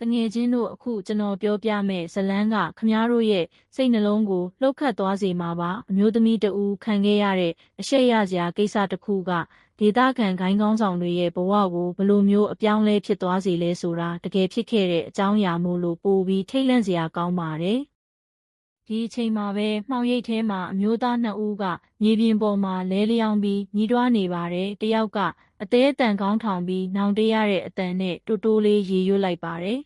တငယ်ချင်းတို့အခုကျွန်တော်ပြောပြမယ့်ဇလန်းကခမားတို့ရဲ့စိတ်နှလုံးကိုလှုပ်ခတ်သွားစေမှာပါအမျိုးသမီးတဦးခံခဲ့ရတဲ့အရှိတ်ရစရာကိစ္စတစ်ခုကဒေတာခံဂိုင်းကောင်းဆောင်တွေရဲ့ဘဝကိုဘယ်လိုမျိုးအပြောင်းလဲဖြစ်သွားစေလဲဆိုတာတကယ်ဖြစ်ခဲ့တဲ့အကြောင်းအရာမို့လို့ပို့ပြီးထိတ်လန့်စရာကောင်းပါတယ် ဒီအချိန်မှာပဲမှောင်ရိပ်ထဲမှာအမျိုးသားနှစ်ဦးကမြေပြင်ပေါ်မှာလဲလျောင်းပြီးညီးတွားနေပါတယ်တယောက်ကအသေးအတန်ကောင်းထောင်ပြီးနောင်တရတဲ့အတန်နဲ့တိုးတိုးလေးရေရွတ်လိုက်ပါတယ်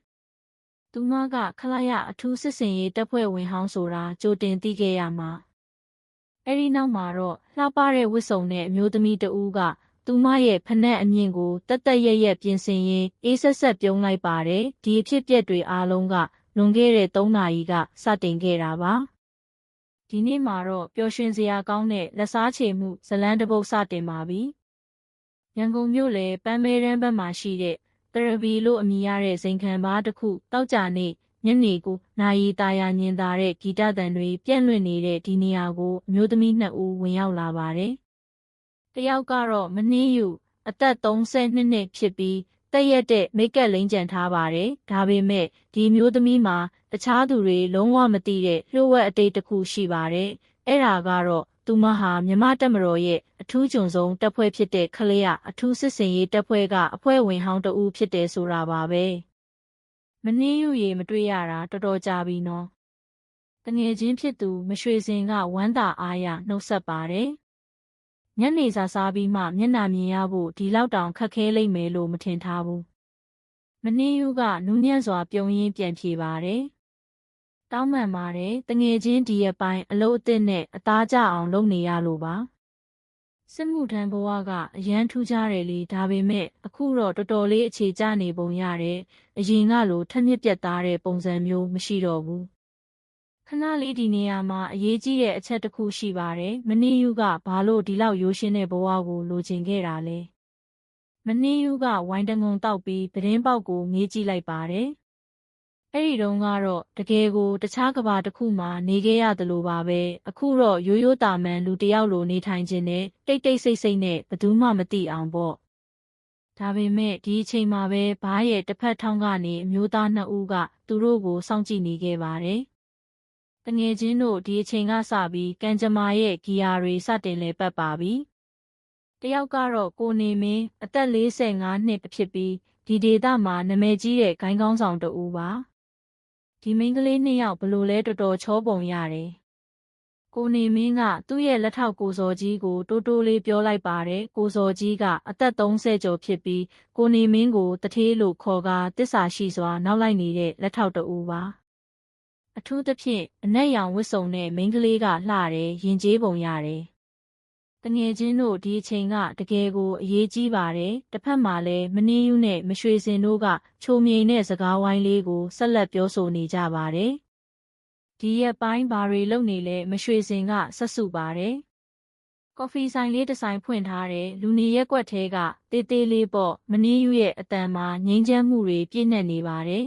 ။သူမကခလာရအထူးစစ်စင်ရေးတပ်ဖွဲ့ဝင်ဟောင်းဆိုတာကြိုတင်သိခဲ့ရမှာ။အဲဒီနောက်မှာတော့လှပတဲ့ဝတ်စုံနဲ့အမျိုးသမီးတဦးကသူမရဲ့ဖနက်အမြင့်ကိုတက်တက်ရက်ရက်ပြင်ဆင်ရင်းအေးဆက်ဆက်ပြုံးလိုက်ပါတယ်။ဒီအဖြစ်ပြက်တွေအားလုံးက လွန်ခဲ့တဲ့၃နာရီကစတင်ခဲ့တာပါ။ဒီနေ့မှာတော့ပျော်ရွှင်စရာကောင်းတဲ့လက်စားချေမှုဇလန်းတစ်ပုဒ်စတင်ပါပြီ။ရန်ကုန်မြို့လေပန်းမဲရန်ဘက်မှာရှိတဲ့သရဗီလို့အမည်ရတဲ့ဇိမ်ခံဘာတစ်ခုတောက်ကြနေညနေကိုနာယီတာယာညင်သာတဲ့ဂီတတန်တွေပြန့်လွင့်နေတဲ့ဒီနေရာကိုအမျိုးသမီးနှစ်ဦးဝင်ရောက်လာပါတယ်။တယောက်ကတော့မနှင်းယူအသက်32နှစ်ဖြစ်ပြီး တက်ရက်တဲ့မိတ်ကပ်လိမ့်ကြံထားပါတယ်။ဒါပေမဲ့ဒီမျိုးသမီးမှာတခြားသူတွေလုံးဝမသိတဲ့လျှို့ဝှက်အတိတ်တစ်ခုရှိပါတယ်။အဲ့ဒါကတော့သူမဟာမြမတက်မတော်ရဲ့အထူးကြုံဆုံးတပ်ဖွဲ့ဖြစ်တဲ့ခလေးရအထူးစစ်စင်ရေးတပ်ဖွဲ့ကအဖွဲ့ဝင်ဟောင်းတဦးဖြစ်တယ်ဆိုတာပါပဲမနှင်းယူရေမတွေ့ရတာတော်တော်ကြာပြီနော်တငယ်ချင်းဖြစ်သူမရွှေစင်ကဝမ်းသာအားရနှုတ်ဆက်ပါတယ် ညနေစာစားပြီးမှမျက်နှာမြင်ရဖို့ဒီလောက်တောင်ခက်ခဲလိမ့်မယ်လို့မထင်ထားဘူးမနှင်းယူကနူးညံ့စွာပြုံးရင်းပြန်ဖြေပါတယ်တောင်းပန်ပါတယ်တငယ်ချင်းဒီရဲ့ပိုင်းအလုပ်အသစ်နဲ့အသားကျအောင်လုပ်နေရလို့ပါစစ်မှုထမ်းဘဝကအရန်ထူးခြားတယ်လေဒါပေမဲ့အခုတော့တော်တော်လေးအခြေကျနေပုံရတယ်အရင်ကလိုထက်မြက်ပြတ်သားတဲ့ပုံစံမျိုးမရှိတော့ဘူး ခဏလေးဒီနေရာမှာအရေးကြီးတဲ့အချက်တစ်ခုရှိပါတယ်မနှင်းယူကဘာလို့ဒီလောက်ရိုးရှင်းတဲ့ဘဝကိုလိုချင်ခဲ့တာလဲမနှင်းယူကဝိုင်းတငုံတောက်ပြီးသတင်းပေါက်ကိုငေးကြည့်လိုက်ပါတယ်အဲ့ဒီတုန်းကတော့တကယ်ကိုတခြားကဘာတစ်ခုမှာနေခဲ့ရတယ်လို့ပါပဲအခုတော့ရိုးရိုးတာမန်လူတယောက်လိုနေထိုင်ခြင်းနဲ့တိတ်တိတ်ဆိတ်ဆိတ်နဲ့ဘယ်သူမှမသိအောင်ပေါ့ဒါပေမဲ့ဒီအချိန်မှာပဲဘားရဲ့တစ်ဖက်ထောင်းကနေအမျိုးသားနှစ်ဦးကသူတို့ကိုစောင့်ကြည့်နေခဲ့ပါတယ် တငယ်ချင်းတို့ဒီအချိန်ကစပြီးကံကြမ္မာရဲ့ဂီယာတွေစတင်လဲပတ်ပါပြီတယောက်ကတော့ကိုနေမင်းအသက်45နှစ်ဖြစ်ပြီးဒီဒေသမှာနာမည်ကြီးတဲ့ဂိုင်းကောင်းဆောင်တဦးပါဒီမိန်းကလေးနှစ်ယောက်ဘလို့လဲတော်တော်ချောပုံရတယ်။ကိုနေမင်းကသူ့ရဲ့လက်ထောက်ကိုစော်ကြီးကိုတိုးတိုးလေးပြောလိုက်ပါတယ်။ကိုစော်ကြီးကအသက်30ကျော်ဖြစ်ပြီးကိုနေမင်းကိုတထေးလို့ခေါ်ကာတစ္ဆာရှိစွာနောက်လိုက်နေတဲ့လက်ထောက်တူပါ။ အထူးသဖြင့်အနက်ရောင်ဝတ်စုံနဲ့မိန်းကလေးကလှတယ်ရင်ကျေးပုံရတယ်။တငယ်ချင်းတို့ဒီအချိန်ကတကယ်ကိုအရေးကြီးပါတယ်တစ်ဖက်မှာလည်းမနှင်းယူနဲ့မရွှေစင်တို့ကချိုမြိန်တဲ့စကားဝိုင်းလေးကိုဆက်လက်ပြောဆိုနေကြပါတယ်ဒီရက်ပိုင်းဘာတွေလုပ်နေလဲမရွှေစင်ကဆက်စုပါတယ်ကော်ဖီဆိုင်လေးတစ်ဆိုင်ဖွင့်ထားတယ်လူနေရက်ကွက်ထဲကတေးသေးလေးပေါ့မနှင်းယူရဲ့အတန်မှာငိမ့်ချမ်းမှုတွေပြည့်နှက်နေပါတယ်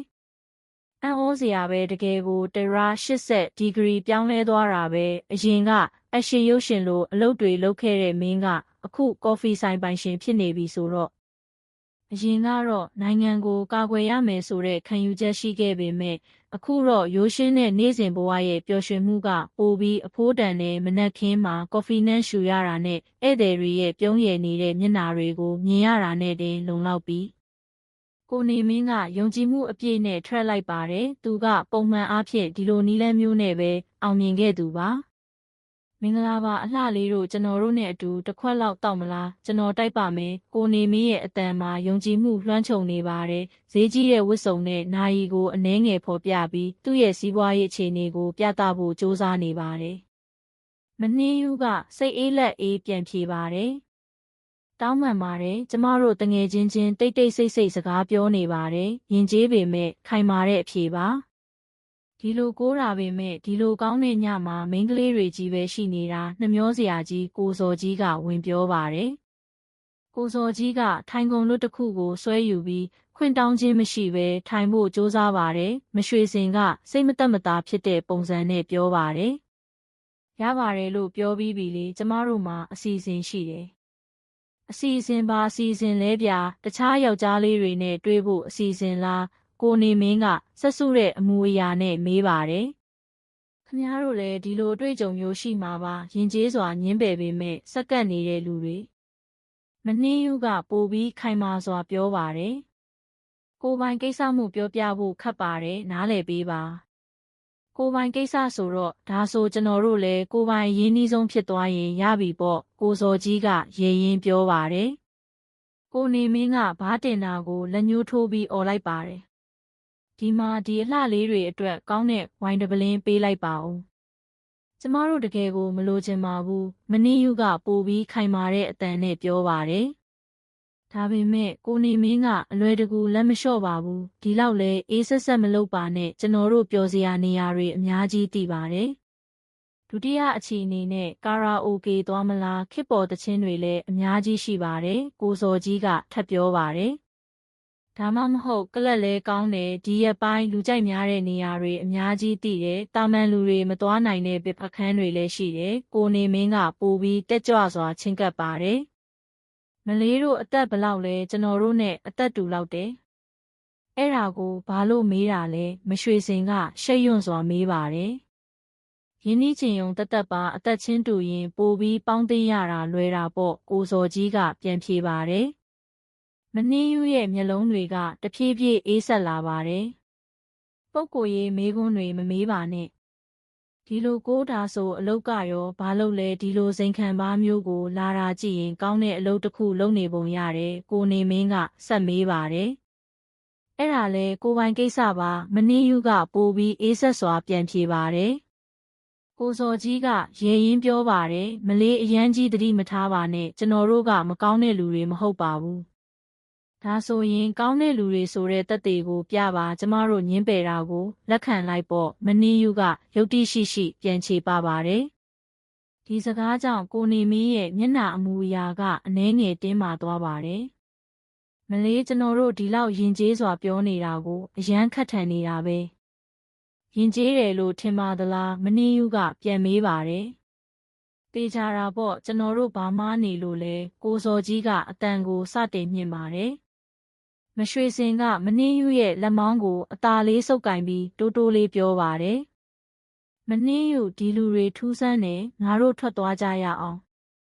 အံ့ဩစရာပဲတကယ်ကိုတရာ80ဒီဂရီပြောင်းလဲသွားတာပဲအရင်ကအရှင်ရုပ်ရှင်လိုအလုပ်တွေလုပ်ခဲ့တဲ့မင်းကအခုကော်ဖီဆိုင်ပိုင်ရှင်ဖြစ်နေပြီဆိုတော့အရင်ကတော့နိုင်ငံကိုကာကွယ်ရမယ်ဆိုတဲ့ခံယူချက်ရှိခဲ့ပေမဲ့အခုတော့ရိုးရှင်းတဲ့နေ့စဉ်ဘဝရဲ့ပျော်ရွှင်မှုကပိုပြီးအဖိုးတန်တဲ့မနက်ခင်းမှာကော်ဖီနဲ့ရှူရတာနဲ့ဧည့်သည်တွေရဲ့ပြုံးရည်နေတဲ့မျက်နှာတွေကိုမြင်ရတာနဲ့တင်လုံလောက်ပြီး ကိုနေမင်းကယုံကြည်မှုအပြည့်နဲ့ထွက်လိုက်ပါတယ်သူကပုံမှန်အားဖြင့်ဒီလိုနီးလန်းမျိုးနဲ့ပဲအောင်မြင်ခဲ့သူပါမင်္ဂလာပါအလှလေးတို့ကျွန်တော်တို့နဲ့အတူတစ်ခွက်လောက်တောက်မလားကျွန်တော်တိုက်ပါမယ်ကိုနေမင်းရဲ့အတန်မှာယုံကြည်မှုလွှမ်းခြုံနေပါတယ်ဈေးကြီးတဲ့ဝတ်စုံနဲ့နာယီကိုအနှဲငယ်ဖော်ပြပြီးသူ့ရဲ့စီးပွားရေးအခြေအနေကိုပြသဖို့စ조사နေပါတယ်မနှင်းယူကစိတ်အေးလက်အေးပြန်ဖြေပါတယ် တောင်းပန်ပါတယ်ကျမတို့တငယ်ချင်းချင်းတိတ်တိတ်ဆိတ်ဆိတ်စကားပြောနေပါတယ်ယဉ်ကျေးပေမဲ့ခိုင်မာတဲ့အဖြေပါဒီလိုကိုးတာပေမဲ့ဒီလိုကောင်းတဲ့ညမှာမိန်းကလေးတွေကြီးပဲရှိနေတာနှမျောစရာကြီးကိုစော်ကြီးကဝင်ပြောပါတယ်။ကိုစော်ကြီးကထိုင်ကုန်လွတ်တစ်ခုကိုဆွဲယူပြီးခွင့်တောင်းခြင်းမရှိဘဲထိုင်ဖို့ကြိုးစားပါတယ်။မရွှေစင်ကစိတ်မသက်မသာဖြစ်တဲ့ပုံစံနဲ့ပြောပါတယ်။ရပါတယ်လို့ပြောပြီးပြီလေကျမတို့မှာအစီအစဉ်ရှိတယ်။ အစီအစဉ်ပါအစီအစဉ်လဲဗျာတခြားယောက်ျားလေးတွေနဲ့တွေ့ဖို့အစီအစဉ်လားကိုနေမင်းကဆက်စုတဲ့အမူအရာနဲ့မေးပါတယ်။ခင်ဗျားတို့လည်းဒီလိုအတွေ့အကြုံမျိုးရှိမှာပါယဉ်ကျေးစွာညင်းပယ်ပေမဲ့စက္ကန့်နေတဲ့လူတွေမနှင်းယူကပိုပြီးခိုင်မာစွာပြောပါတယ်။ကိုယ်ပိုင်ကိစ္စမှုပြောပြဖို့ခက်ပါတယ်နားလည်ပေးပါ။ ကိုယ်ပိုင်ကိစ္စဆိုတော့ဒါဆိုကျွန်တော်တို့လည်းကိုယ်ပိုင်ရင်းနှီးဆုံးဖြစ်သွားရင်ရပြီပေါ့ကိုစော်ကြီးကရေရင်ပြောပါတယ်။ကိုနေမင်းကဘားတင်တာကိုလက်ညှိုးထိုးပြီးអော်လိုက်ပါတယ်။ဒီမှာဒီအလှလေးတွေအတွက်ကောင်းတဲ့ဝိုင်းတပလင်းပေးလိုက်ပါဦး။ကျမတို့တကယ်ကိုမလိုချင်ပါဘူး။မနည်းယူကပိုပြီးခိုင်မာတဲ့အတန်နဲ့ပြောပါတယ်။ ဒါပေမဲ့ကိုနေမင်းကအလွယ်တကူလက်မလျှော့ပါဘူး။ဒီလောက်လဲအေးဆက်ဆက်မလုပ်ပါနဲ့ကျွန်တော်တို့ပျော်စရာနေရာတွေအများကြီးတည်ပါတယ်။ဒုတိယအခြေအနေနဲ့ကာရာအိုကေသွားမလားခစ်ပေါ်တချင်းတွေလည်းအများကြီးရှိပါတယ်။ကိုစော်ကြီးကထပ်ပြောပါတယ်။ဒါမှမဟုတ်ကလပ်လဲကောင်းတယ်ဒီရက်ပိုင်းလူကြိုက်များတဲ့နေရာတွေအများကြီးတည်တယ်။တာမန်လူတွေမသွားနိုင်တဲ့ပစ်ပခန်းတွေလည်းရှိတယ်။ကိုနေမင်းကပိုပြီးတက်ကြွစွာချင်းကပ်ပါတယ်။ မလေးတို့အသက်ဘလောက်လဲကျွန်တော်တို့နဲ့အသက်တူလောက်တယ်။အဲ့ဒါကိုဘာလို့မေးတာလဲမရွှေစင်ကရှက်ရွံ့စွာမေးပါတယ်။ရင်းနှီးချင်ယုံတက်တက်ပါအသက်ချင်းတူရင်ပိုပြီးပေါင်းသိရတာလွယ်တာပေါ့ကိုစော်ကြီးကပြန်ဖြေပါတယ်။မနှင်းယူရဲ့မျက်လုံးတွေကတဖြည်းဖြည်းအေးဆက်လာပါတယ်။ပုပ်ကိုရေးမေးခွန်းတွေမမေးပါနဲ့။ ဒီလိုကိုးတာဆိုအလုတ်ကရောဘာလို့လဲဒီလိုစိန်ခံပါမျိုးကို လာတာကြည့်ရင်ကောင်းတဲ့အလုပ်တစ်ခုလုပ်နေပုံရတယ်ကိုနေမင်းကဆက်မေးပါတယ်။အဲ့ဒါလဲကိုပိုင်ကိစ္စပါမနှင်းယူကပိုပြီးအေးဆက်စွာပြန်ဖြေပါတယ်။ကိုစော်ကြီးကရေရင်ပြောပါတယ်မလေးအရန်ကြီးတတိမထားပါနဲ့ကျွန်တော်တို့ကမကောင်းတဲ့လူတွေမဟုတ်ပါဘူး။ ဒါဆိုရင်ကောင်းတဲ့လူတွေဆိုတဲ့တက်တွေကိုပြပါကျမတို့ညင်းပယ်တာကိုလက်ခံလိုက်ပေါ့မနှင်းယူကရုတ်တိရှိရှိပြန်ချေပါပါတယ်။ဒီစကားကြောင့်ကိုနေမင်းရဲ့မျက်နှာအမူအရာကအနှဲငယ်တင်းမာသွားပါတယ်။မလေးကျွန်တော်တို့ဒီလောက်ယဉ်ကျေးစွာပြောနေတာကိုအရန်ခတ်ထန်နေတာပဲ။ယဉ်ကျေးတယ်လို့ထင်ပါသလားမနှင်းယူကပြန်မေးပါတယ်။တေချာတာပေါ့ကျွန်တော်တို့ဘာမှနေလို့လဲကိုစော်ကြီးကအတန်ကိုစတင်မြင့်ပါတယ်။ မရွှေစင်ကမနှင်းယူရဲ့လက်မောင်းကိုအသာလေးဆုပ်ကင်ပြီးတိုးတိုးလေးပြောပါတယ်။မနှင်းယူဒီလူတွေထူးဆန်းနေငါတို့ထွက်သွားကြရအောင်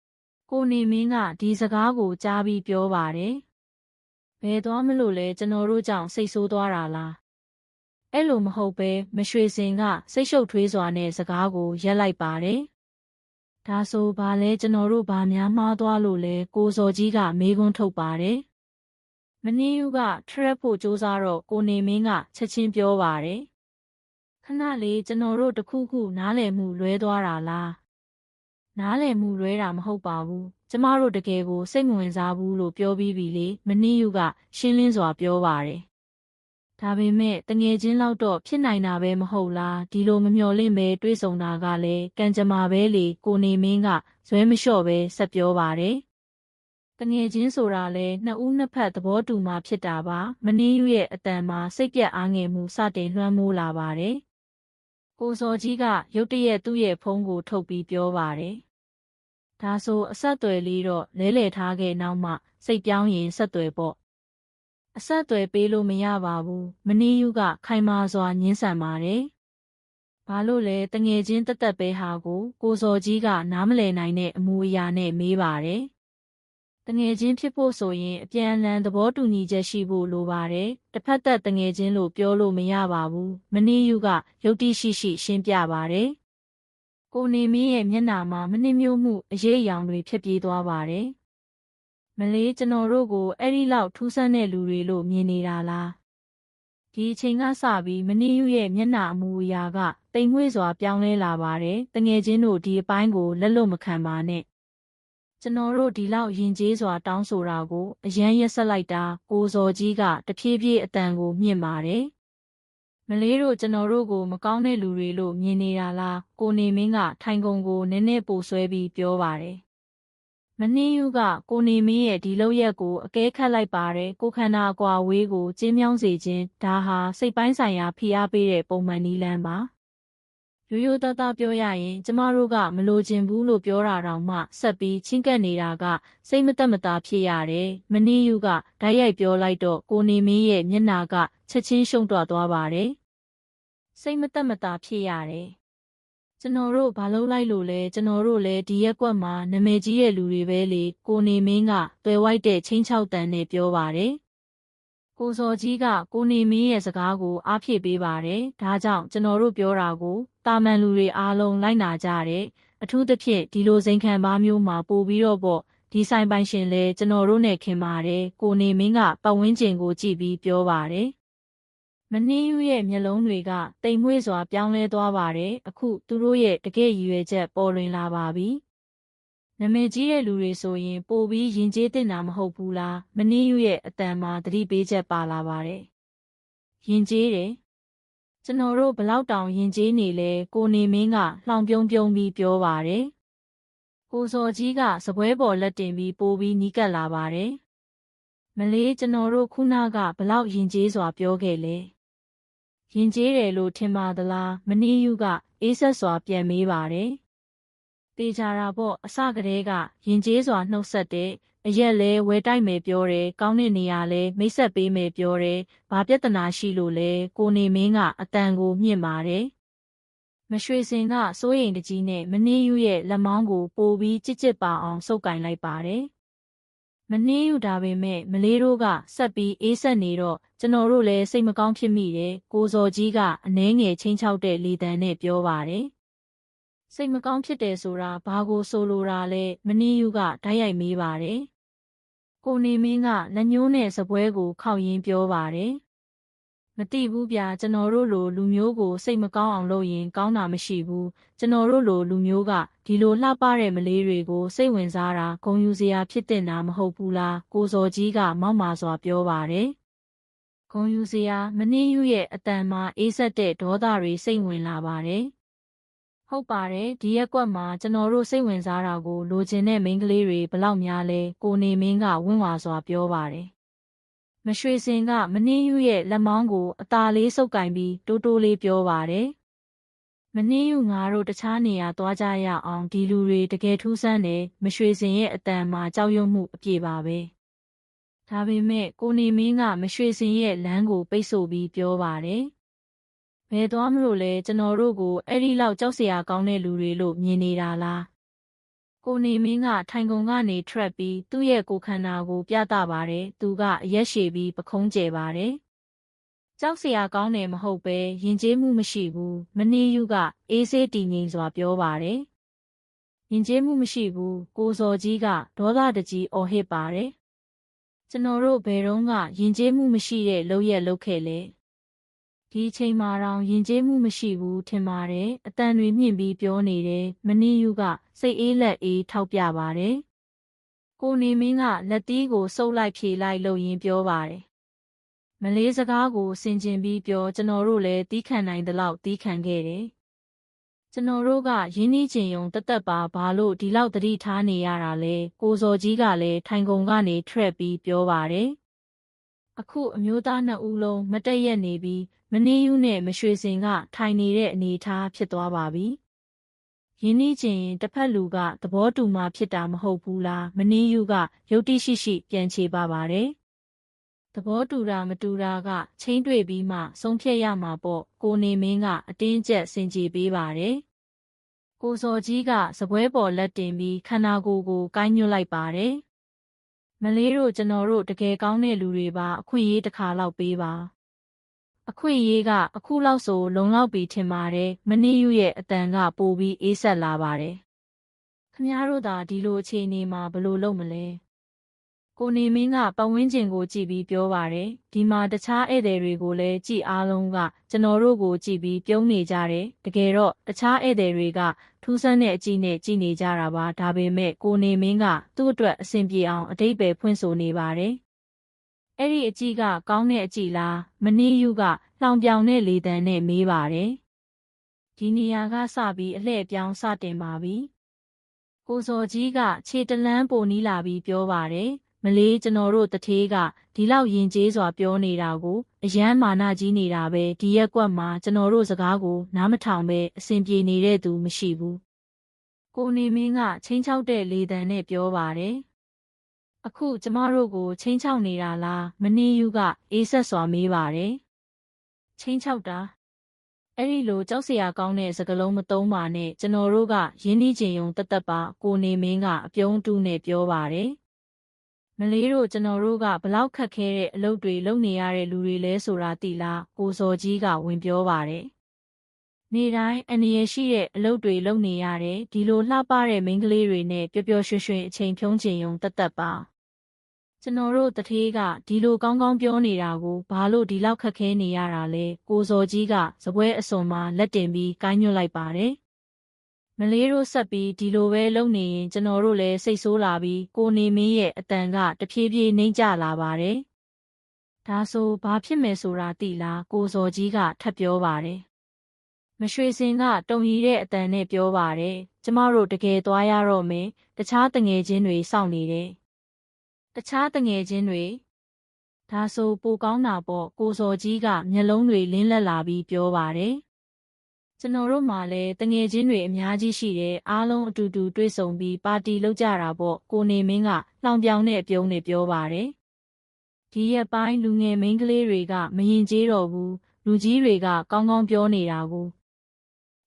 ။ကိုနေမင်းကဒီစကားကိုကြားပြီးပြောပါတယ်။ဘယ်သွားမလို့လဲကျွန်တော်တို့ကြောင့်စိတ်ဆိုးသွားတာလား။အဲ့လိုမဟုတ်ပဲမရွှေစင်ကစိတ်ရှုပ်ထွေးစွာနဲ့စကားကိုရက်လိုက်ပါတယ်။ဒါဆိုဘာလဲကျွန်တော်တို့ဘာများမှားသွားလို့လဲကိုစော်ကြီးကမေးခွန်းထုတ်ပါတယ်။ မနှင်းယူကထရက်ဖို့စူးစမ်းတော့ကိုနေမင်းကချက်ချင်းပြောပါတယ်ခဏလေးကျွန်တော်တို့တခုခုနားလည်မှုလွဲသွားတာလားနားလည်မှုလွဲတာမဟုတ်ပါဘူးကျမတို့တကယ်ကိုစိတ်မဝင်စားဘူးလို့ပြောပြီးပြီလေမနှင်းယူကရှင်းလင်းစွာပြောပါတယ်ဒါပေမဲ့တငယ်ချင်းလောက်တော့ဖြစ်နိုင်တာပဲမဟုတ်လားဒီလိုမမျှော်လင့်ပဲတွေးဆုံတာကလည်းကံကြမ္မာပဲလေကိုနေမင်းကဇွဲမလျှော့ပဲဆက်ပြောပါတယ်တ ငယ်ချင်းဆိုတာလဲနှစ်ဦးနှစ်ဖက်သဘောတူမှဖြစ်တာပါမနှင်းယူရဲ့အတန်မှာစိတ်ပြက်အားငယ်မှုစတင်လွှမ်းမိုးလာပါတယ်ကိုစော်ကြီးကရုတ်တရက်သူ့ရဲ့ဖုန်းကိုထုတ်ပြီးပြောပါတယ်ဒါဆိုအဆက်အသွယ်လေးတော့လဲလှယ်ထားခဲ့နောက်မှစိတ်ပြောင်းရင်ဆက်သွယ်ပေါ့အဆက်အသွယ်ပေးလို့မရပါဘူးမနှင်းယူကခိုင်မာစွာညှင်းဆန်ပါတယ်ဘာလို့လဲတငယ်ချင်းတက်တက်ပဲဟာကိုကိုစော်ကြီးကနားမလည်နိုင်တဲ့အမူအရာနဲ့မေးပါတယ် တငယ်ချင်းဖြစ်ဖို့ဆိုရင်အပြန်အလှန်သဘောတူညီချက်ရှိဖို့လိုပါတယ်။တစ်ဖက်သက်တငယ်ချင်းလို့ပြောလို့မရပါဘူး။မနည်းယူကယုတ်တိရှိရှိရှင်းပြပါတယ်။ကိုနေမင်းရဲ့မျက်နှာမှာမနှင်းမျိုးမှုအရေးအယောင်တွေဖြစ်ပြေးသွားပါတယ်။မလေးကျွန်တော်တို့ကိုအဲ့ဒီလောက်ထူးဆန်းတဲ့လူတွေလို့မြင်နေတာလား။ဒီအချိန်ကစပြီးမနှင်းယူရဲ့မျက်နှာအမူအရာကတိမ်မွေ့စွာပြောင်းလဲလာပါတယ်။တငယ်ချင်းတို့ဒီအပိုင်းကိုလက်လွတ်မခံပါနဲ့ ကျွန်တော်တို့ဒီလောက်ယဉ်ကျေးစွာတောင်းဆိုတာကိုအယမ်းရက်ဆက်လိုက်တာကိုစော်ကြီးကတဖြည်းဖြည်းအတန်ကိုမြင့်ပါတယ်။မလေးတို့ကျွန်တော်တို့ကိုမကောင်းတဲ့လူတွေလို့မြင်နေတာလားကိုနေမင်းကထိုင်ကုန်ကိုနည်းနည်းပိုဆွဲပြီးပြောပါတယ်။မနှင်းယူကကိုနေမင်းရဲ့ဒီလောက်ရက်ကိုအကဲခတ်လိုက်ပါတယ်ကိုခန္ဓာအကွာဝေးကိုကျင်းမြောင်းစေခြင်းဒါဟာစိတ်ပိုင်းဆိုင်ရာဖိအားပေးတဲ့ပုံမှန်နည်းလမ်းပါ။ ရိုးရိုးသားသားပြောရရင် ကျမတို့ကမလိုချင်ဘူးလို့ပြောတာတောင်မှဆက်ပြီးချင်းကပ်နေတာက စိတ်မသက်မသာဖြစ်ရတယ်။မနီးယူကဓာတ်ရိုက်ပြောလိုက်တော့ကိုနေမင်းရဲ့မျက်နာကချက်ချင်းရှုံတော့သွားပါတယ်။စိတ်မသက်မသာဖြစ်ရတယ်။ကျွန်တော်တို့ဘာလုပ်လိုက်လို့လဲကျွန်တော်တို့လည်းဒီရက်ကွက်မှာနာမည်ကြီးတဲ့လူတွေပဲလေကိုနေမင်းကတွယ်ဝိုက်တဲ့ချင်းချောက်တန်နဲ့ပြောပါတယ်။ ကိုစော်ကြီးကကိုနေမင်းရဲ့စကားကိုအားဖြည့်ပေးပါတယ်။ဒါကြောင့်ကျွန်တော်တို့ပြောတာကိုတာမန်လူတွေအားလုံးလိုက်နာကြတယ်။အထူးသဖြင့်ဒီလိုစိန်ခံပါမျိုးမှာပို့ပြီးတော့ပေါ့ဒီဆိုင်ပိုင်ရှင်လဲကျွန်တော်တို့နဲ့ခင်ပါတယ်။ကိုနေမင်းကပတ်ဝန်းကျင်ကိုကြည့်ပြီးပြောပါတယ်။မနှင်းယူရဲ့မျက်လုံးတွေကတိမ်မွေ့စွာပြောင်းလဲသွားပါတယ်။အခုသူတို့ရဲ့တကယ့်ရည်ရွယ်ချက်ပေါ်လွင်လာပါပြီ။ နာမည်ကြီးတဲ့လူတွေဆိုရင် ပိုပြီးယဉ်ကျေးတင်တာမဟုတ်ဘူးလားမနည်းယူရဲ့အတန်မှာသတိပေးချက်ပါလာပါတယ်ယဉ်ကျေးတယ်ကျွန်တော်တို့ဘလောက်တောင်ယဉ်ကျေးနေလဲကိုနေမင်းကလှောင်ပြုံးပြုံးပြီးပြောပါတယ်ကိုစော်ကြီးကစပွဲပေါ်လက်တင်ပြီးပိုးပြီးနီးကပ်လာပါတယ်မလေးကျွန်တော်တို့ခုနကဘလောက်ယဉ်ကျေးစွာပြောခဲ့လဲယဉ်ကျေးတယ်လို့ထင်ပါသလားမနည်းယူကအေးဆက်စွာပြန်မေးပါတယ် တေချာတာပေါ့အစကတည်းကရင်ကျေးစွာနှုတ်ဆက်တဲ့အရက်လဲဝဲတိုက်မယ်ပြောတယ်ကောင်းတဲ့နေရာလဲမိတ်ဆက်ပေးမယ်ပြောတယ်ဘာပြဿနာရှိလို့လဲကိုနေမင်းကအတန်ကိုမြင့်ပါတယ်မရွှေစင်ကစိုးရိမ်တကြီးနဲ့မနှင်းယူရဲ့လက်မောင်းကိုပိုပြီးကြစ်ကြစ်ပါအောင်စုပ်ကင်လိုက်ပါတယ်မနှင်းယူတာပဲမဲ့မလေးတို့ကဆက်ပြီးအေးဆက်နေတော့ကျွန်တော်တို့လည်းစိတ်မကောင်းဖြစ်မိတယ်ကိုစော်ကြီးကအနှဲငယ်ချင်းချောက်တဲ့လေတံနဲ့ပြောပါတယ် စိတ်မကောင်းဖြစ်တယ်ဆိုတာဘာကိုဆိုလိုတာလဲမနီးယူကဓာတ်ရိုက်မေးပါတယ်။ကိုနေမင်းကလက်ညှိုးနဲ့စပွဲကိုခောက်ရင်းပြောပါတယ်။မတိဘူးဗျာကျွန်တော်တို့လိုလူမျိုးကိုစိတ်မကောင်းအောင်လုပ်ရင်ကောင်းတာမရှိဘူးကျွန်တော်တို့လိုလူမျိုးကဒီလိုလှပတဲ့မလေးတွေကိုစိတ်ဝင်စားတာဂုံယူစရာဖြစ်တဲ့နာမဟုတ်ဘူးလားကိုစော်ကြီးကမောက်မာစွာပြောပါတယ်။ဂုံယူစရာမနှင်းယူရဲ့အတန်မှာအေးဆက်တဲ့ဒေါသတွေစိတ်ဝင်လာပါတယ်။ ဟုတ်ပါတယ်ဒီရက်ကွက်မှာကျွန်တော်တို့စိတ်ဝင်စားတာကိုလိုချင်တဲ့မိန်းကလေးတွေဘလောက်များလဲကိုနေမင်းကဝင့်ဝါစွာပြောပါတယ်မရွှေစင်ကမနှင်းယူရဲ့လက်မောင်းကိုအသာလေးစုပ်ကင်ပြီးတိုးတိုးလေးပြောပါတယ်မနှင်းယူငါတို့တခြားနေရာသွားကြရအောင်ဒီလူတွေတကယ်ထူးဆန်းတယ်မရွှေစင်ရဲ့အတန်မှာကြောက်ရွံ့မှုအပြည့်ပါပဲဒါပေမဲ့ကိုနေမင်းကမရွှေစင်ရဲ့လမ်းကိုပိတ်ဆို့ပြီးပြောပါတယ် ဘယ်သွားမလို့လဲကျွန်တော်တို့ကိုအဲ့ဒီလောက်ကြောက်စရာကောင်းတဲ့လူတွေလို့မြင်နေတာလားကိုနေမင်းကထိုင်ကုန်ကနေထွက်ပြီးသူ့ရဲ့ကိုခန္ဓာကိုပြသပါတယ်သူကအရက်ရှည်ပြီးပခုံးကျဲပါတယ်ကြောက်စရာကောင်းတယ်မဟုတ်ပဲယဉ်ကျေးမှုမရှိဘူးမနှီးယူကအေးဆေးတည်ငြိမ်စွာပြောပါတယ်ယဉ်ကျေးမှုမရှိဘူးကိုစော်ကြီးကဒေါသတကြီးအော်ဟစ်ပါတယ်ကျွန်တော်တို့ဘယ်တော့ကယဉ်ကျေးမှုမရှိတဲ့လုပ်ရက်လုပ်ခဲ့လဲ ဒီအချိန်မှာတော့ယဉ်ကျေးမှုမရှိဘူးထင်ပါတယ်အတန်တွေမြင့်ပြီးပြောနေတယ်မနီးယူကစိတ်အေးလက်အေးထောက်ပြပါတယ်ကိုနေမင်းကလက်သီးကိုစုပ်လိုက်ဖြေလိုက်လို့ရင်ပြောပါတယ်မလေးစကားကိုဆင်ကျင်ပြီးပြောကျွန်တော်တို့လည်းတီးခံနိုင်သလောက်တီးခံခဲ့တယ်ကျွန်တော်တို့ကရင်းနှီးချင်ုံတသက်ပါဘာလို့ဒီလောက်တတိထားနေရတာလဲကိုစော်ကြီးကလည်းထိုင်ကုန်ကနေထွက်ပြီးပြောပါတယ်အခုအမျိုးသားနှစ်ဦးလုံးမတည့်ရက်နေပြီး မနေယူနဲ့မရွှေစင်က ထိုင်နေတဲ့အနေအထားဖြစ်သွားပါပြီ။ရင်းနှီးချင်ရင်တစ်ဖက်လူကသဘောတူမှဖြစ်တာမဟုတ်ဘူးလားမနေယူကယုတ်တိရှိရှိပြန်ချေပါပါတယ်။သဘောတူတာမတူတာကချင်းတွေ့ပြီးမှဆုံးဖြတ်ရမှာပေါ့ကိုနေမင်းကအတင်းကျပ်စင်ကြေပေးပါတယ်။ကိုစော်ကြီးကစပွဲပေါ်လက်တင်ပြီးခန္ဓာကိုယ်ကိုကိုင်းညွတ်လိုက်ပါတယ်။မလေးတို့ကျွန်တော်တို့တကယ်ကောင်းတဲ့လူတွေပါအခွင့်အရေးတစ်ခါလောက်ပေးပါ။ အခွင့်အရေးကအခုလောက်ဆိုလုံလောက်ပြီထင်ပါတယ်မနည်းယူရဲ့အတန်ကပိုပြီးအေးဆက်လာပါတယ်ခမားတို့သာဒီလိုအခြေအနေမှာဘလို့လုပ်မလဲကိုနေမင်းကပတ်ဝန်းကျင်ကိုကြည့်ပြီးပြောပါတယ်ဒီမှာတခြားဧည့်သည်တွေကိုလည်းကြည်အားလုံးကကျွန်တော်တို့ကိုကြည့်ပြီးပြုံးနေကြတယ်တကယ်တော့တခြားဧည့်သည်တွေကထူးဆန်းတဲ့အကြည့်နဲ့ကြည်နေကြတာပါဒါပေမဲ့ကိုနေမင်းကသူ့အတွက်အဆင်ပြေအောင်အတိတ်ပဲဖွင့်ဆိုနေပါတယ် အဲ့ဒီအကြည့်ကကောင်းတဲ့အကြည့်လားမနည်းယူကလောင်ပြောင်တဲ့လေတံနဲ့မေးပါတယ်ဒီနေရာကစပြီးအလှည့်ပြောင်းစတင်ပါပြီကိုစော်ကြီးကခြေတလန်းပိုနီးလာပြီးပြောပါတယ်မမလေးကျွန်တော်တို့တထေးကဒီလောက်ယဉ်ကျေးစွာပြောနေတာကိုအယမ်းမာနကြီးနေတာပဲဒီရက်ကွက်မှာကျွန်တော်တို့စကားကိုနားမထောင်ပဲအဆင်ပြေနေတဲ့သူမရှိဘူးကိုနေမင်းကချင်းချောက်တဲ့လေတံနဲ့ပြောပါတယ် အခုကျမတို့ကိုချင်းချောက်နေတာလားမနေယူကအေးဆက်စွာမေးပါတယ်ချင်းချောက်တာအဲ့ဒီလိုကြောက်စရာကောင်းတဲ့စကားလုံးမသုံးပါနဲ့ကျွန်တော်တို့ကရင်းနှီးချင်ယုံတသက်ပါကိုနေမင်းကအပြုံးတူးနဲ့ပြောပါတယ်မလေးတို့ကျွန်တော်တို့ကဘလောက်ခက်ခဲတဲ့အလုပ်တွေလုပ်နေရတဲ့လူတွေလဲဆိုတာသိလားကိုစော်ကြီးကဝင်ပြောပါတယ်နေတိုင်းအနေရရှိတဲ့အလုပ်တွေလုပ်နေရတယ်ဒီလိုလှပတဲ့မိန်းကလေးတွေနဲ့ပျော်ပျော်ရွှင်ရွှင်အချိန်ဖြုံးချင်ယုံတသက်ပါ ကျွန်တော်တို့တထေးကဒီလိုကောင်းကောင်းပြောနေတာကိုဘာလို့ဒီလောက်ခက်ခဲနေရတာလဲကိုစော်ကြီးကစပွဲအစွန်မှာလက်တင်ပြီးကိုင်းညွတ်လိုက်ပါတယ်မလေးတို့ဆက်ပြီးဒီလိုပဲလုပ်နေရင်ကျွန်တော်တို့လည်းစိတ်ဆိုးလာပြီးကိုနေမင်းရဲ့အတန်ကတဖြည်းဖြည်းနှိမ့်ကျလာပါတယ်ဒါဆိုဘာဖြစ်မယ်ဆိုတာသိလားကိုစော်ကြီးကထပ်ပြောပါတယ်မရွှေစင်ကတုံရီတဲ့အတန်နဲ့ပြောပါတယ်ကျမတို့တကယ်သွားရတော့မယ်တခြားတငယ်ချင်းတွေစောင့်နေတယ် တခြားတငယ်ချင်းတွေဒါဆိုပိုကောင်းတာပေါ့ကိုစော်ကြီးကမျက်လုံးတွေလင်းလက်လာပြီးပြောပါတယ်ကျွန်တော်တို့မှလည်းတငယ်ချင်းတွေအများကြီးရှိတယ်အားလုံးအတူတူတွေ့ဆုံပြီးပါတီလုပ်ကြတာပေါ့ကိုနေမင်းကလောင်ပြောင်တဲ့အပြုံးနဲ့ပြောပါတယ်ဒီရက်ပိုင်းလူငယ်မိန်းကလေးတွေကမရင်ကျေးတော့ဘူးလူကြီးတွေကကောင်းကောင်းပြောနေတာကို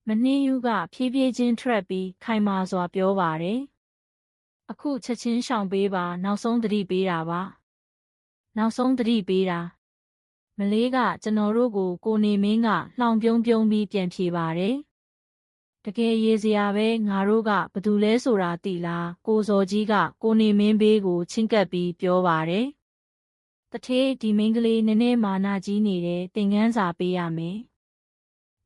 မနှင်းယူကဖြည်းဖြည်းချင်းထွက်ပြီးခိုင်မာစွာပြောပါတယ် အခုချက်ချင်းရှောင်ပေးပါ နောက်ဆုံးသတိပေးတာပါနောက်ဆုံးသတိပေးတာမလေးကကျွန်တော်တို့ကိုကိုနေမင်းကလှောင်ပြုံးပြုံးပြီးပြန်ဖြေပါတယ်တကယ်ရေးစရာပဲငါတို့ကဘသူလဲဆိုတာသိလားကိုစော်ကြီးကကိုနေမင်းဘေးကိုချင်းကပ်ပြီးပြောပါတယ်တထေးဒီမင်းကလေးနည်းနည်းမာနာကြီးနေတယ်တင်ကန်းစာပေးရမယ်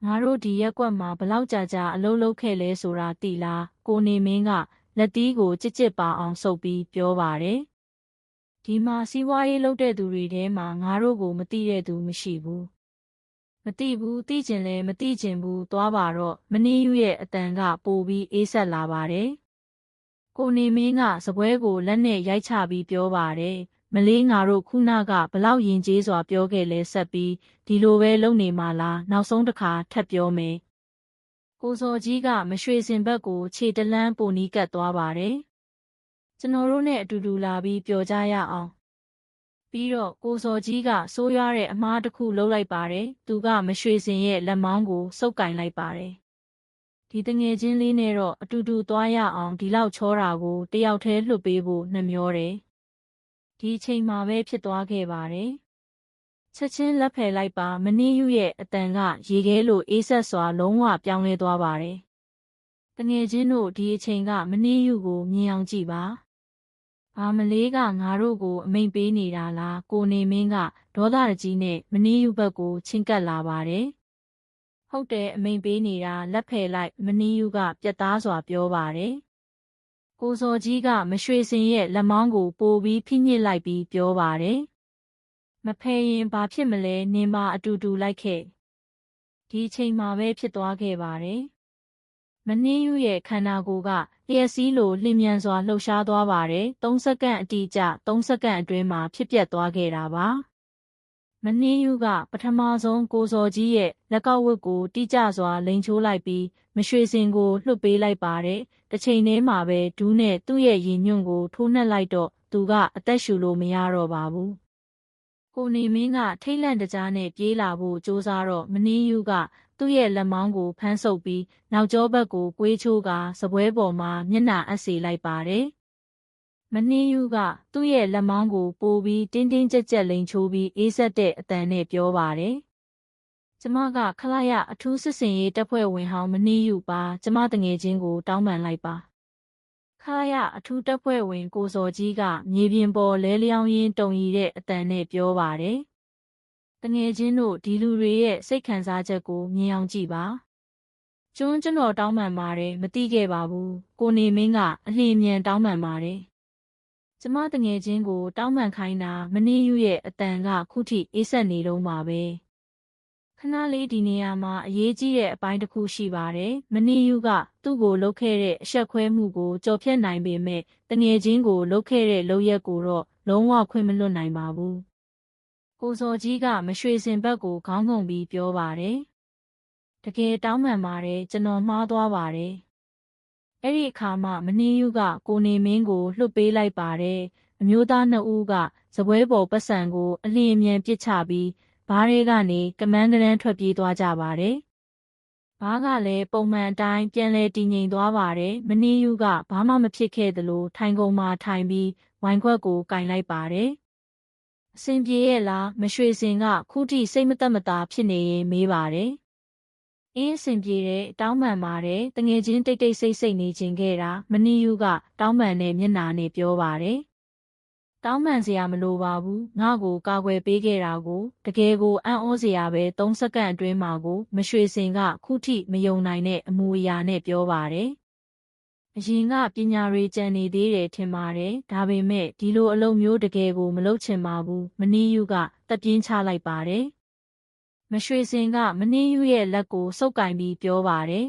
ငါတို့ဒီရက်ကွက်မှာဘလောက်ကြာကြာအလုပ်လုပ်ခဲ့လဲဆိုတာသိလားကိုနေမင်းက လက်သီးကိုကြစ်ကြစ်ပါအောင်ဆုပ်ပြီးပြောပါတယ်။ဒီမှာစီးပွားရေးလုပ်တဲ့သူတွေထဲမှာငါတို့ကိုမသိတဲ့သူမရှိဘူး။မသိဘူးသိကျင်လည်းမသိကျင်ဘူးသွားပါတော့မနည်းယူရဲ့အတန်ကပိုပြီးအေးဆက်လာပါတယ်။ကိုနေမင်းကစပွဲကိုလက်နဲ့ရိုက်ချပြီးပြောပါတယ်။မလေးငါတို့ခုနကဘလောက်ရင်ကျေးစွာပြောခဲ့လဲဆက်ပြီးဒီလိုပဲလုပ်နေမှလားနောက်ဆုံးတစ်ခါထပ်ပြောမယ်။ ကိုစော်ကြီးကမရွှေစင်ဘက်ကိုခြေတလန်းပိုနီးကပ်သွားပါတယ်။ကျွန်တော်တို့နဲ့အတူတူလာပြီးပျော်ကြရအောင်။ပြီးတော့ကိုစော်ကြီးကစိုးရွားတဲ့အမားတစ်ခုလှုပ်လိုက်ပါတယ်။သူကမရွှေစင်ရဲ့လက်မောင်းကိုစုပ်ကင်လိုက်ပါတယ်။ဒီတငယ်ချင်းလေးနဲ့တော့အတူတူသွားရအောင်ဒီလောက်ချောတာကိုတယောက်တည်းလွတ်ပေးဖို့နှမျောတယ်။ဒီအချိန်မှာပဲဖြစ်သွားခဲ့ပါတယ်။ ချက်ချင်းလက်ဖယ်လိုက်ပါမနှင်းယူရဲ့အတန်ကရေခဲလိုအေးဆက်စွာလုံးဝပြောင်းလဲသွားပါတယ်။တငယ်ချင်းတို့ဒီအချိန်ကမနှင်းယူကိုမြင်အောင်ကြည့်ပါ။ဘာမလေးကငါတို့ကိုအမိန်ပေးနေတာလားကိုနေမင်းကဒေါသတကြီးနဲ့မနှင်းယူဘက်ကိုချင်းကပ်လာပါတယ်။ဟုတ်တယ်အမိန်ပေးနေတာလက်ဖယ်လိုက်မနှင်းယူကပြတ်သားစွာပြောပါတယ်။ကိုစော်ကြီးကမရွှေစင်ရဲ့လက်မောင်းကိုပိုပြီးဖိညစ်လိုက်ပြီးပြောပါတယ် မဖယ်ရင်ဘာဖြစ်မလဲနင်မအတူတူလိုက်ခဲ့ဒီအချိန်မှာပဲဖြစ်သွားခဲ့ပါတယ်မနှင်းယူရဲ့ခန္ဓာကိုယ်ကလျက်စီးလိုလျင်မြန်စွာလှုပ်ရှားသွားပါတယ်3စက္ကန့်အတိအကျ3စက္ကန့်အတွင်းမှာဖြစ်ပျက်သွားခဲ့တာပါမနှင်းယူကပထမဆုံးကိုစော်ကြီးရဲ့လက်ကောက်ဝတ်ကိုတိကျစွာလိန်ချိုးလိုက်ပြီးမရွှေစင်ကိုလှုပ်ပေးလိုက်ပါတယ်တစ်ချိန်တည်းမှာပဲဒူးနဲ့သူ့ရဲ့ရင်ညွန့်ကိုထိုးနှက်လိုက်တော့သူကအသက်ရှူလို့မရတော့ပါဘူး ကိုနေမင်းကထိတ်လန့်တကြားနဲ့ပြေးလာဖို့ကြိုးစားတော့မနှင်းယူကသူ့ရဲ့လက်မောင်းကိုဖမ်းဆုပ်ပြီးနောက်ကျောဘက်ကိုကွေးချိုးကစပွဲပေါ်မှာမျက်နှာအပ်စေလိုက်ပါတယ်။မနှင်းယူကသူ့ရဲ့လက်မောင်းကိုပိုးပြီးတင်းတင်းကြပ်ကြပ်လိန်ချိုးပြီးအေးဆက်တဲ့အတန်နဲ့ပြောပါတယ်။ကျမကခလာရအထူးစစ်စင်ရေးတပ်ဖွဲ့ဝင်ဟောင်းမနှင်းယူပါကျမတငယ်ချင်းကိုတောင်းပန်လိုက်ပါ။ ခါရအထူးတပ်ဖွဲ့ဝင်ကိုစော်ကြီးကမြေပြင်ပေါ်လဲလျောင်းရင်းတုံရီတဲ့အတန်နဲ့ပြောပါတယ်။တငယ်ချင်းတို့ဒီလူတွေရဲ့စိတ်ခံစားချက်ကိုမြင်အောင်ကြည့်ပါ။ကျွန်းကျွန်တော်တောင်းပန်ပါတယ်မသိခဲ့ပါဘူး။ကိုနေမင်းကအလျင်မြန်တောင်းပန်ပါတယ်။ကျမတငယ်ချင်းကိုတောင်းပန်ခိုင်းတာမနှင်းယူရဲ့အတန်ကခုထိအေးဆက်နေတော့မှာပဲ။ ခဏလေးဒီနေရာမှာအရေးကြီးတဲ့အပိုင်းတစ်ခုရှိပါတယ်။မနီယူကသူ့ကိုလှုပ်ခဲ့တဲ့အဆက်ခွဲမှုကိုကြော်ဖြတ်နိုင်ပေမဲ့တငယ်ချင်းကိုလှုပ်ခဲ့တဲ့လုပ်ရက်ကိုတော့လုံးဝခွင့်မလွတ်နိုင်ပါဘူး။ကိုစောကြီးကမရွှေစင်ဘက်ကိုခေါင်းငုံပြီးပြောပါတယ်။တကယ်တောင်းပန်ပါတယ်ကျွန်တော်မှားသွားပါတယ်။အဲ့ဒီအခါမှမနီယူကကိုနေမင်းကိုလှုပ်ပေးလိုက်ပါတယ်။အမျိုးသားနှစ်ဦးကဇပွဲပေါ်ပတ်စံကိုအလျင်အမြန်ပစ်ချပြီး ဘားတွေကနေကမန်းကရန်ထွက်ပြေးသွားကြပါတယ်။ဘားကလည်းပုံမှန်အတိုင်းပြန်လဲတည်ငြိမ်သွားပါတယ်။မနီယူကဘာမှမဖြစ်ခဲ့သလိုထိုင်ကုန်မှာထိုင်ပြီးဝိုင်ခွက်ကိုကင်လိုက်ပါတယ်။အစင်ပြေရဲ့လားမရွှေစင်ကခုထိစိတ်မသက်မသာဖြစ်နေရင်မေးပါတယ်။အင်းအစင်ပြေတဲ့တောင်းပန်ပါတယ်တငယ်ချင်းတိတ်တိတ်ဆိတ်ဆိတ်နေခြင်းခဲ့တာမနီယူကတောင်းပန်နဲ့မျက်နာနဲ့ပြောပါတယ်။ တောင်းပန်စရာမလိုပါဘူးငါ့ကိုကာကွယ်ပေးခဲ့တာကိုတကယ်ကိုအံ့ဩစရာပဲ3စက္ကန့်အတွင်းမှာကို မရွှေစင်ကခုထိမယုံနိုင်တဲ့အမူအရာနဲ့ပြောပါတယ်အရင်ကပညာရေးကြံနေသေးတယ်ထင်ပါတယ်ဒါပေမဲ့ဒီလိုအလုပ်မျိုးတကယ်ကိုမလုပ်ချင်ပါဘူးမနီးယူကတက်ပြင်းချလိုက်ပါတယ်မရွှေစင်ကမနီးယူရဲ့လက်ကိုစုပ်ကင်ပြီးပြောပါတယ်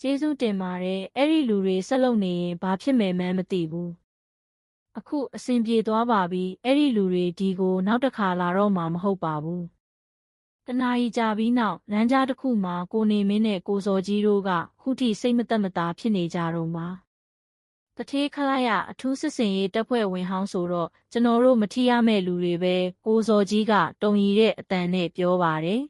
ကျေးဇူးတင်ပါတယ်အဲ့ဒီလူတွေဆက်လုပ်နေရင်ဘာဖြစ်မယ်မှန်းမသိဘူး အခုအဆင်ပြေသွားပါပြီအဲ့ဒီလူတွေဒီကိုနောက်တစ်ခါလာတော့မှာမဟုတ်ပါဘူးတနာရီကြာပြီးနောက်လမ်းကြားတစ်ခုမှာကိုနေမင်းနဲ့ကိုစောကြီးတို့ကခုထိစိတ်မသက်မသာဖြစ်နေကြတော့မှာတထေးခလိုက်ရအထူးစစ်စင်ရေးတပ်ဖွဲ့ဝင်ဟောင်းဆိုတော့ကျွန်တော်တို့မထီရမဲ့လူတွေပဲကိုစောကြီးကတုံရီတဲ့အတန်နဲ့ပြောပါတယ်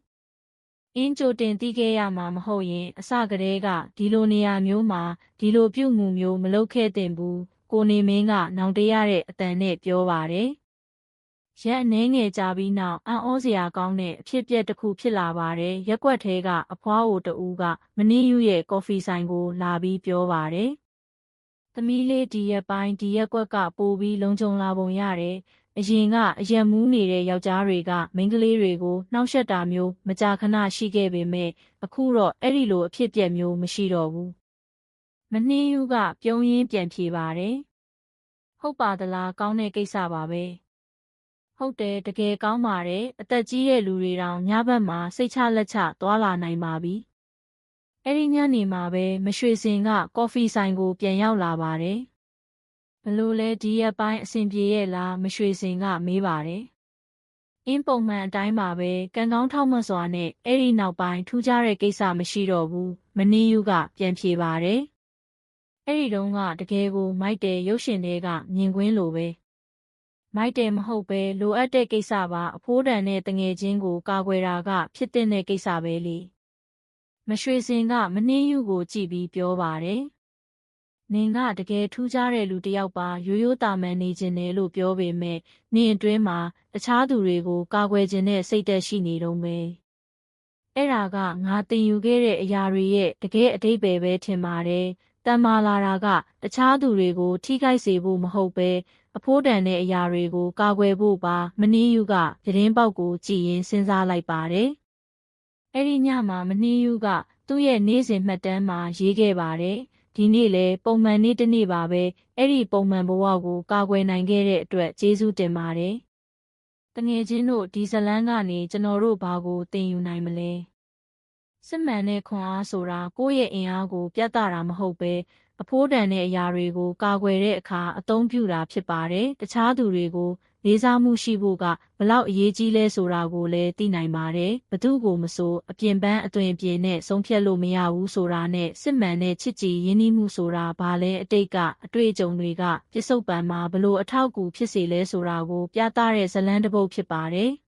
အင်းကြိုတင်တီးခဲ့ရမှာမဟုတ်ရင် အစကတည်းကဒီလိုနေရာမျိုးမှာဒီလိုပြုတ်မှုမျိုးမလုပ်ခဲ့သင့်ဘူး ကိုနေမင်းကနောင်တရတဲ့အတန်နဲ့ပြောပါတယ်။ရက်အနှဲငယ်ကြာပြီးနောက်အံ့ဩစရာကောင်းတဲ့အဖြစ်ပြက်တစ်ခုဖြစ်လာပါတယ်။ရက်ွက်သေးကအဖွားအိုတူကမနီးယူရဲ့ကော်ဖီဆိုင်ကိုလာပြီးပြောပါတယ်။သမီးလေးဒီရက်ပိုင်းဒီရက်ွက်ကပိုပြီးလုံခြုံလာပုံရတယ်။အရင်ကအရက်မူးနေတဲ့ယောက်ျားတွေကမိန်းကလေးတွေကိုနှောက်ယှက်တာမျိုးမကြာခဏရှိခဲ့ပေမဲ့အခုတော့အဲ့ဒီလိုအဖြစ်ပြက်မျိုးမရှိတော့ဘူး မနှင်းယူက ပြုံးရင်းပြန်ဖြေပါတယ်။ဟုတ်ပါသလားကောင်းတဲ့ကိစ္စပါပဲ။ဟုတ်တယ်တကယ်ကောင်းပါတယ်အသက်ကြီးတဲ့လူတွေတောင်ညဘက်မှာစိတ်ချလက်ချသွားလာနိုင်ပါပြီ။အဲ့ဒီညနေမှာပဲမရွှေစင်က ကော်ဖီဆိုင်ကို ပြန်ရောက်လာပါတယ်။ဘလို့လဲဒီရက်ပိုင်းအဆင်ပြေရဲ့လားမရွှေစင်ကမေးပါတယ်။အင်းပုံမှန်အတိုင်းပါပဲကံကောင်းထောက်မစွာနဲ့အဲ့ဒီနောက်ပိုင်းထူးခြားတဲ့ကိစ္စမရှိတော့ဘူးမနီးယူကပြန်ဖြေပါတယ်။ အဲ့ဒီတုန်းကတကယ်ကိုမိုက်တယ်ရုပ်ရှင်တွေကမြင်ကွင်းလိုပဲမိုက်တယ်မဟုတ်ပဲလိုအပ်တဲ့ကိစ္စပါအဖိုးတန်တဲ့တငယ်ချင်းကိုကာကွယ်တာက ဖြစ်တဲ့ကိစ္စပဲလေမရွှေစင်ကမနှင်းယူကိုကြည့်ပြီးပြောပါတယ်နင်ကတကယ်ထူးခြားတဲ့လူတစ်ယောက်ပါရိုးရိုးတာမန်နေခြင်းတယ်လို့ပြောပေမဲ့နင်အတွင်းမှာတခြားသူတွေကိုကာကွယ်ခြင်းနဲ့စိတ်သက်ရှိနေတော့မယ်အဲ့ဒါကငါတင်ယူခဲ့တဲ့အရာတွေရဲ့တကယ်အတိတ်ပဲပဲထင်ပါတယ် တန်မာလာတာက တခြားသူတွေကို ထိခိုက်စေဖို့မဟုတ်ပဲအဖိုးတန်တဲ့အရာတွေကို ကာကွယ်ဖို့ပါမနီးယူကပြင်းပေါက်ကိုကြည်ရင်စဉ်းစားလိုက်ပါတယ်။အဲ့ဒီညမှာမနီးယူက သူ့ရဲ့နေ့စဉ်မှတ်တမ်းမှာရေးခဲ့ပါတယ်။ဒီနေ့လည်းပုံမှန်နေ့တစ်နေ့ပါပဲအဲ့ဒီပုံမှန်ဘဝကိုကာကွယ်နိုင်ခဲ့တဲ့အတွက်ကျေးဇူးတင်ပါတယ်။တငယ်ချင်းတို့ဒီဇလန်းကနေကျွန်တော်တို့ဘာကိုသင်ယူနိုင်မလဲ။ စစ်မှန်တဲ့ခွန်အားဆိုတာကိုယ့်ရဲ့အင်အားကို ပြသတာမဟုတ်ပဲအဖိုးတန်တဲ့အရာတွေကိုကာကွယ်တဲ့အခါအသုံးပြုတာဖြစ်ပါတယ်။တခြားသူတွေကိုလေးစားမှုရှိဖို့ကဘလောက်အရေးကြီးလဲဆိုတာကိုလည်းသိနိုင်ပါတယ်။ဘသူကိုမဆိုအပြင်ပန်းအသွင်အပြင်နဲ့ဆုံးဖြတ်လို့မရဘူးဆိုတာနဲ့စစ်မှန်တဲ့ချစ်ကြည်ရင်းနှီးမှုဆိုတာဘာလဲအတိတ်ကအတွေ့အကြုံတွေကပြစ္ဆုတ်ပံမှာဘလို့အထောက်အကူဖြစ်စေလဲဆိုတာကိုပြသတဲ့ဇလန်းတစ်ပုဒ်ဖြစ်ပါတယ်။